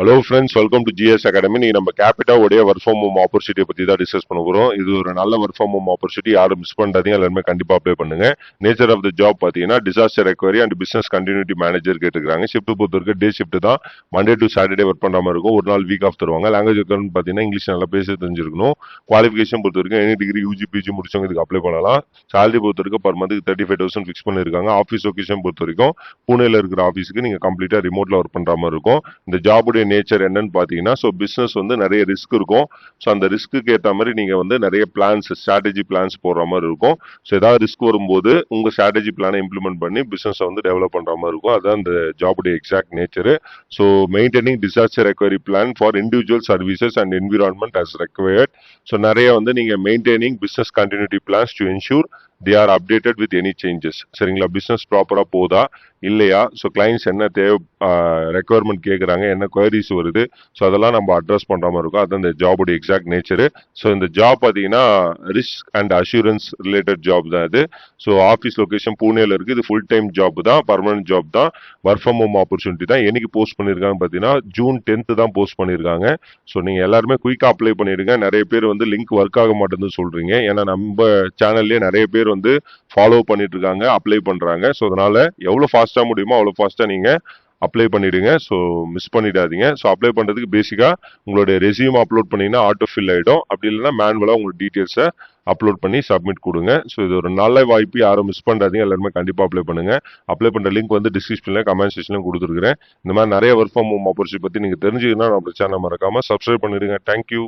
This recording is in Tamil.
Hello friends welcome to GS academy நீ நம்ம கேபிட்டா உடைய ஒர்க் ஃப்ரம் ஹோம் ஆப்பர்ச்சுனிட்டியை பற்றி தான் டிஸ்கஸ் பண்ண போகிறோம் இது ஒரு நல்ல ஒர்க் ஃப்ரம் ஹோம் ஆப்பர்ச்சுனிட்டி யாரும் மிஸ் பண்ணாதீங்க. எல்லாருமே கண்டிப்பாக அப்ளை பண்ணுங்க. நேச்சர் ஆஃப் த ஜாப் பார்த்தீங்கன்னா disaster recovery and business continuity manager கேட்டுருக்காங்க ஷிஃப்ட் பொறுத்தவரைக்கும் டே ஷிஃப்ட் தான். மண்டே டு சாட்டர்டே ஒர்க் பண்ணுற மாதிரி இருக்கும். ஒரு நாள் வீக் ஆஃப் தருவாங்க. லாங்குவேஜ் ரெக்கவர்மெண்ட் பார்த்தீங்கன்னா இங்கிலீஷ் நல்லா பேச தெரிஞ்சிருக்கணும். குவாலிஃபிகேஷன் பொறுத்த வரைக்கும் எனி டிகிரி யூஜி பிஜி முடிச்சவங்க இதுக்கு அப்ளை பண்ணலாம். சேலரி பொறுத்த வரைக்கும் பர் மந்த்துக்கு தேர்ட்டி ஃபைவ் தௌசண்ட் ஃபிக்ஸ் பண்ணியிருக்காங்க. ஆஃபீஸ் லொகேஷன் பொறுத்த வரைக்கும் பூனேல இருக்கிற ஆஃபீஸுக்கு நீங்கள் கம்ப்ளீட்டாக ரிமோட்டில் ஒர்க் பண்ணுற மாதிரி இருக்கும். இந்த ஜாபுடைய நேச்சர் என்னன்னு பார்த்தீங்கன்னா ஸோ பிஸ்னஸ் வந்து நிறைய ரிஸ்க் இருக்கும். ஸோ அந்த ரிஸ்க்கு ஏற்ற மாதிரி நீங்கள் வந்து நிறைய பிளான்ஸ் ஸ்ட்ராட்டஜி பிளான்ஸ் போடுற மாதிரி இருக்கும். ஸோ ஏதாவது ரிஸ்க் வரும்போது உங்கள் ஸ்ட்ராட்டஜி பிளானை இம்ப்ளிமெண்ட் பண்ணி பிஸ்னஸை வந்து டெவலப் பண்ணுற மாதிரி இருக்கும். அதுதான் அந்த ஜாபுடைய exact nature so maintaining disaster recovery plan for individual services and environment as required so நிறைய வந்து நீங்கள் maintaining business continuity plans to ensure they are updated with any changes சரிங்களா? பிஸ்னஸ் ப்ராப்பராக போதா? இல்லையா? ஸோ கிளைண்ட்ஸ் என்ன தேவை ரெக்குவயர்மெண்ட் கேட்குறாங்க என்ன கொயரிஸ் வருது? ஸோ அதெல்லாம் நம்ம அட்ரஸ் பண்ணுற மாதிரி இருக்கும். அதுதான் இந்த ஜாபோட எக்ஸாக்ட் நேச்சரு ஸோ இந்த ஜாப் பார்த்தீங்கன்னா risk and assurance related job தான் இது. ஸோ ஆஃபீஸ் லொகேஷன் பூனேல இருக்குது இது ஃபுல் டைம் ஜாப் தான் பர்மனன்ட் ஜாப் தான் ஒர்க் ஃப்ரம் ஹோம் ஆப்பர்ச்சுனிட்டி தான். என்னைக்கு போஸ்ட் பண்ணியிருக்காங்க பார்த்தீங்கன்னா ஜூன் டென்த்து தான் போஸ்ட் பண்ணியிருக்காங்க ஸோ நீங்கள் எல்லாருமே குயிக்காக அப்ளை பண்ணிடுங்க. நிறைய பேர் வந்து லிங்க் ஒர்க் ஆக மாட்டேன்னு சொல்கிறீங்க ஏன்னா நம்ம சேனல்லே நிறைய பேர் வந்து ஃபாலோ பண்ணிட்டு இருக்காங்க அப்ளை பண்ணுறாங்க ஸோ அதனால எவ்வளோ ஃபாஸ்ட்டாக முடியுமோ அவ்வளோ ஃபாஸ்ட்டாக நீங்கள் அப்ளை பண்ணிடுங்க. ஸோ மிஸ் பண்ணிடாதீங்க. ஸோ அப்ளை பண்ணுறதுக்கு பேசிக்காக உங்களுடைய ரெசியூம் அப்லோட் பண்ணிங்கன்னா ஆட்டோ ஃபில் ஆகிடும் அப்படி இல்லைன்னா மேனுவலாக உங்களோட டீட்டெயில்ஸை அப்லோட் பண்ணி சப்மிட் கொடுங்க. ஸோ இது ஒரு நல்ல வாய்ப்பு. யாரும் மிஸ் பண்ணாதீங்க. எல்லாருமே கண்டிப்பாக அப்ளை பண்ணுங்க. அப்ளை பண்ணுற லிங்க் வந்து டிஸ்கிரிப்ஷனில் கமெண்ட் செக்ஷனில் கொடுத்துருக்கிறேன். இந்த மாதிரி நிறைய ஒர்க் ஃப்ரம் ஹோம் ஆப்பர்ச்சுனிட்டி பற்றி நீங்கள் தெரிஞ்சுக்கணும்னா நம்ம சேனல் மறக்காமல் சப்ஸ்கிரைப் பண்ணிடுங்க. தேங்க்யூ